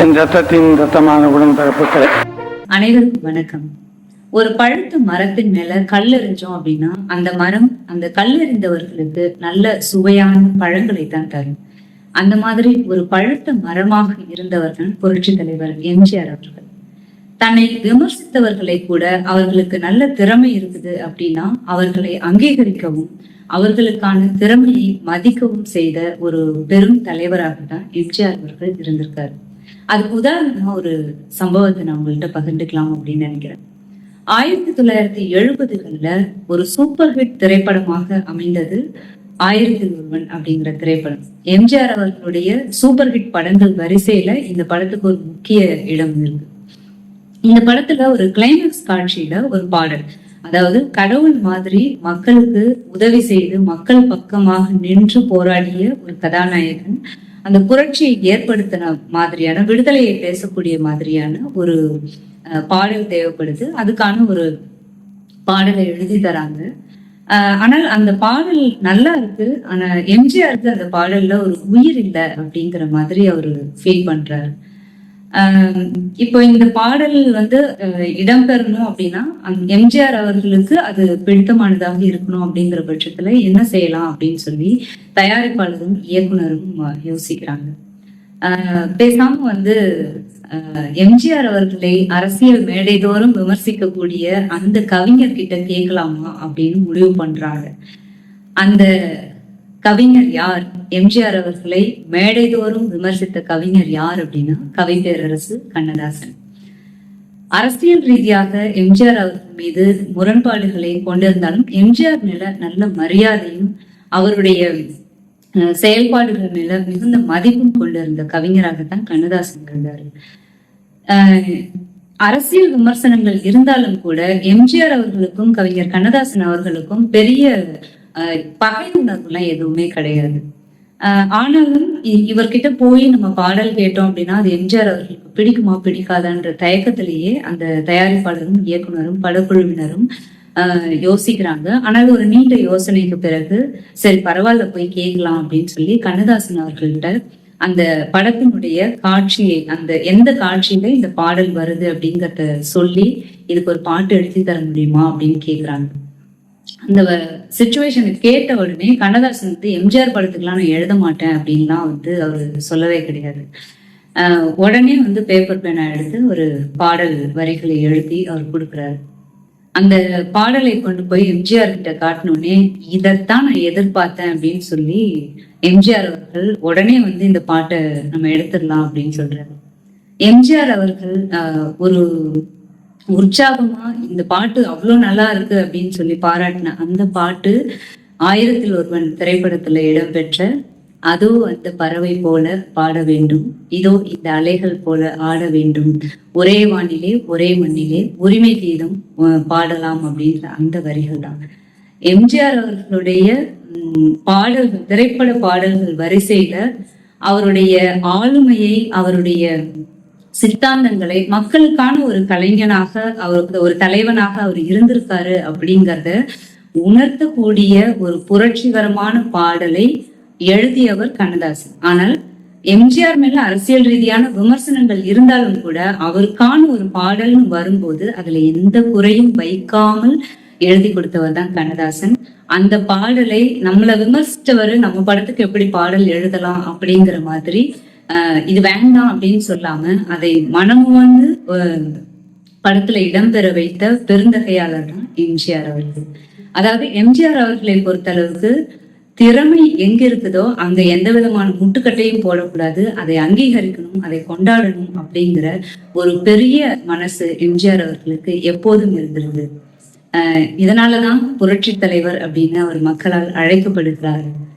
என் ரத்தத்தின் ரத்தமான உடன்பிறப்புகளே அனைவருக்கும் வணக்கம். ஒரு பழுத்த மரத்தின் மேல கல் எறிஞ்சோம் அப்படின்னா அந்த மரம் அந்த கல் எறிந்தவர்களுக்கு நல்ல சுவையான பழங்களை தான் தரும். அந்த மாதிரி ஒரு பழுத்த மரமாக இருந்தவர்கள் புரட்சி தலைவர் எம்ஜிஆர் அவர்கள். தன்னை விமர்சித்தவர்களை கூட அவர்களுக்கு நல்ல திறமை இருக்குது அப்படின்னா அவர்களை அங்கீகரிக்கவும் அவர்களுக்கான திறமையை மதிக்கவும் செய்த ஒரு பெரும் தலைவராக தான் எம்ஜிஆர் அவர்கள் இருந்திருக்காரு. அதுக்கு உதாரணமா ஒரு சம்பவத்தை நான் உங்கள்கிட்ட பகிர்ந்துக்கலாம் அப்படின்னு நினைக்கிறேன். ஆயிரத்தி தொள்ளாயிரத்தி எழுபதுகள்ல ஒரு சூப்பர் ஹிட் திரைப்படமாக அமைந்தது ஆயிரத்தில் ஒருவன் அப்படிங்கிற திரைப்படம். எம்ஜிஆர் அவர்களுடைய சூப்பர் ஹிட் படங்கள் வரிசையில இந்த படத்துக்கு ஒரு முக்கிய இடம் இருக்கு. இந்த படத்துல ஒரு கிளைமேக்ஸ் காட்சியில ஒரு பாடல். அதாவது கடவுள் மாதிரி மக்களுக்கு உதவி செய்து மக்கள் பக்கமாக நின்று போராடிய ஒரு கதாநாயகன் அந்த புரட்சியை ஏற்படுத்தின மாதிரியான விடுதலையை பேசக்கூடிய மாதிரியான ஒரு அஹ், பாடல் தேவைப்படுது. அதுக்கான ஒரு பாடலை எழுதி தராங்க. ஆனால் அந்த பாடல் நல்லா இருக்கு. ஆனா எம்ஜிஆருக்கு அந்த பாடல்ல ஒரு உயிர் இல்லை அப்படிங்கிற மாதிரி அவர் ஃபீல் பண்றாரு. இப்போ இந்த பாடல் வந்து அஹ், இடம்பெறணும் அப்படின்னா அந்த எம்ஜிஆர் அவர்களுக்கு அது பிடித்தமானதாக இருக்கணும் அப்படிங்கிற பட்சத்துல என்ன செய்யலாம் அப்படின்னு சொல்லி தயாரிப்பாளரும் இயக்குனரும் யோசிக்கிறாங்க. ஆஹ், பேசாம வந்து ஆஹ், எம்ஜிஆர் அவர்களை அரசியல் மேடைதோறும் விமர்சிக்கக்கூடிய அந்த கவிஞர் கிட்ட கேட்கலாமா அப்படின்னு முடிவு பண்றாங்க. அந்த கவிஞர் யார்? எம்ஜிஆர் அவர்களை மேடைதோறும் விமர்சித்த கவிஞர் யார் அப்படின்னா கவி பேரரசு கண்ணதாசன். அரசியல் ரீதியாக எம்ஜிஆர் அவர்கள் மீது முரண்பாடுகளை கொண்டிருந்தாலும் எம்ஜிஆர் மேல நல்ல மரியாதையும் அவருடைய அஹ், செயல்பாடுகள் மேல மிகுந்த மதிப்பும் கொண்டிருந்த கவிஞராகத்தான் கண்ணதாசன் இருந்தார். அரசியல் விமர்சனங்கள் இருந்தாலும் கூட எம்ஜிஆர் அவர்களுக்கும் கவிஞர் கண்ணதாசன் அவர்களுக்கும் பெரிய பகை உணர்வுலாம் எதுவுமே கிடையாது. ஆனாலும் இ- இவர்கிட்ட போய் நம்ம பாடல் கேட்டோம் அப்படின்னா அது எம்ஜிஆர் அவர்களுக்கு பிடிக்குமா பிடிக்காதான்ற தயக்கத்திலேயே அந்த தயாரிப்பாளரும் இயக்குனரும் படக்குழுவினரும் யோசிக்கிறாங்க. ஆனால் ஒரு நீண்ட யோசனைக்கு பிறகு சரி பரவாயில்ல போய் கேட்கலாம் அப்படின்னு சொல்லி கண்ணதாசன் அவர்கள்ட்ட அந்த படத்தினுடைய காட்சியை அந்த எந்த காட்சியில இந்த பாடல் வருது அப்படிங்கிறத சொல்லி இதுக்கு ஒரு பாட்டு எழுதி தர முடியுமா அப்படின்னு கேட்குறாங்க அந்த சுச்சுவேஷனை கேட்ட உடனே கண்ணதாசன் வந்து எம்ஜிஆர் படத்துக்குலாம் நான் எழுத மாட்டேன் அப்படின்லாம் வந்து அவர் சொல்லவே கிடையாது. உடனே வந்து பேப்பர் பேனா எடுத்து ஒரு பாடல் வரிகளை எழுதி அவர் கொடுக்குறாரு. அந்த பாடலை கொண்டு போய் எம்ஜிஆர் கிட்ட காட்டினோடனே இதைத்தான் நான் எதிர்பார்த்தேன் அப்படின்னு சொல்லி எம்ஜிஆர் அவர்கள் உடனே வந்து இந்த பாட்டை நம்ம எடுத்துடலாம் அப்படின்னு சொல்றாரு. எம்ஜிஆர் அவர்கள் ஒரு உற்சாகமா இந்த பாட்டு அவ்வளோ நல்லா இருக்கு அப்படின்னு சொல்லி பாராட்டின அந்த பாட்டு ஆயிரத்தில் ஒருவன் திரைப்படத்துல இடம்பெற்ற அதோ அந்த பறவை போல பாட வேண்டும். இதோ இந்த அலைகள் போல ஆட வேண்டும். ஒரே வானிலே ஒரே மண்ணிலே உரிமை கீதம் பாடலாம் அப்படின்ற அந்த வரிகள் தான். எம்ஜிஆர் அவர்களுடைய பாடல்கள் திரைப்பட பாடல்கள் வரிசையில அவருடைய ஆளுமையை அவருடைய சித்தாந்தங்களை மக்களுக்கான ஒரு கலைஞனாக அவருக்கு ஒரு தலைவனாக அவர் இருந்திருக்காரு அப்படிங்கறத உணர்த்தக்கூடிய ஒரு புரட்சிகரமான பாடலை எழுதியவர் கண்ணதாசன். ஆனால் எம்ஜிஆர் மேல அரசியல் ரீதியான விமர்சனங்கள் இருந்தாலும் கூட அவருக்கான ஒரு பாடல்னு வரும்போது அதுல எந்த குறையும் வைக்காமல் எழுதி கொடுத்தவர் தான் கண்ணதாசன். அந்த பாடலை நம்மளை விமர்சித்தவர் நம்ம படத்துக்கு எப்படி பாடல் எழுதலாம் அப்படிங்கிற மாதிரி இது வேண்டாம் அப்படின்னு சொல்லாம அதை மனம் வந்து படத்துல இடம்பெற வைத்த பெருந்தகையாளர் தான் எம்ஜிஆர் அவர்கள். அதாவது எம்ஜிஆர் அவர்களை பொறுத்தளவுக்கு திறமை எங்க இருக்குதோ அங்க எந்த விதமான முட்டுக்கட்டையும் போடக்கூடாது அதை அங்கீகரிக்கணும் அதை கொண்டாடணும் அப்படிங்கிற ஒரு பெரிய மனசு எம்ஜிஆர் அவர்களுக்கு எப்போதும் இருந்திருந்தது. ஆஹ் இதனாலதான் புரட்சி தலைவர் அப்படின்னு அவர் மக்களால் அழைக்கப்படுகிறார்.